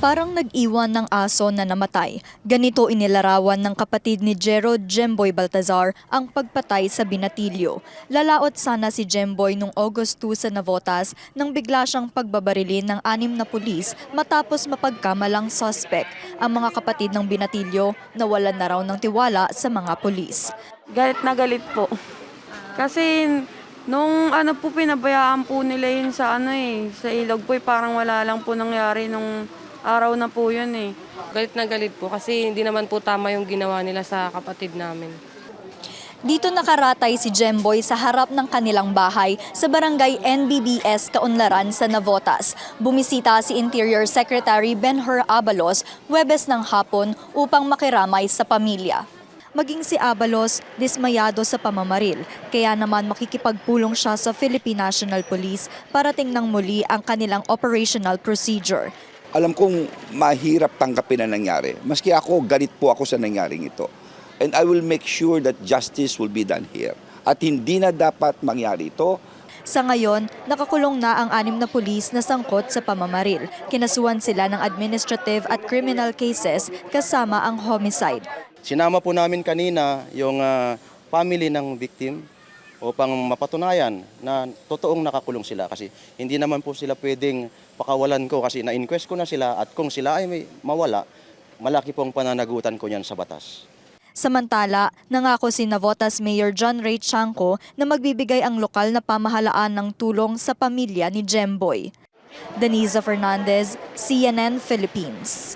Parang nag-iwan ng aso na namatay. Ganito inilarawan ng kapatid ni Jero Jemboy Baltazar ang pagpatay sa binatilyo. Lalaot sana si Jemboy noong August 2 sa Navotas nang bigla siyang pagbabarilin ng anim na pulis matapos mapagkamalang suspect. Ang mga kapatid ng binatilyo nawalan na raw ng tiwala sa mga pulis. Galit na galit po. Kasi nung ano po pinabayaan po nila yun sa ano eh, sa ilog po eh, parang wala lang po nangyari nung araw na po yun eh. Galit na galit po kasi hindi naman po tama yung ginawa nila sa kapatid namin. Dito nakaratay si Jemboy sa harap ng kanilang bahay sa barangay NBBS Kaunlaran sa Navotas. Bumisita si Interior Secretary Benhur Abalos Webes ng hapon upang makiramay sa pamilya. Maging si Abalos, dismayado sa pamamaril, kaya naman makikipagpulong siya sa Philippine National Police para tingnan muli ang kanilang operational procedure. Alam kong mahirap tanggapin ang nangyari. Maski ako, galit po ako sa nangyaring ito. And I will make sure that justice will be done here. At hindi na dapat mangyari ito. Sa ngayon, nakakulong na ang anim na pulis na sangkot sa pamamaril. Kinasuhan sila ng administrative at criminal cases kasama ang homicide. Sinama po namin kanina yung ah, family ng victim upang mapatunayan na totoong nakakulong sila kasi hindi naman po sila pwedeng pakawalan ko kasi na-inquest ko na sila at kung sila ay may mawala, malaki pong pananagutan ko niyan sa batas. Samantala, nangako si Navotas Mayor John Ray Chanco na magbibigay ang lokal na pamahalaan ng tulong sa pamilya ni Jemboy. Denisa Fernandez, CNN Philippines.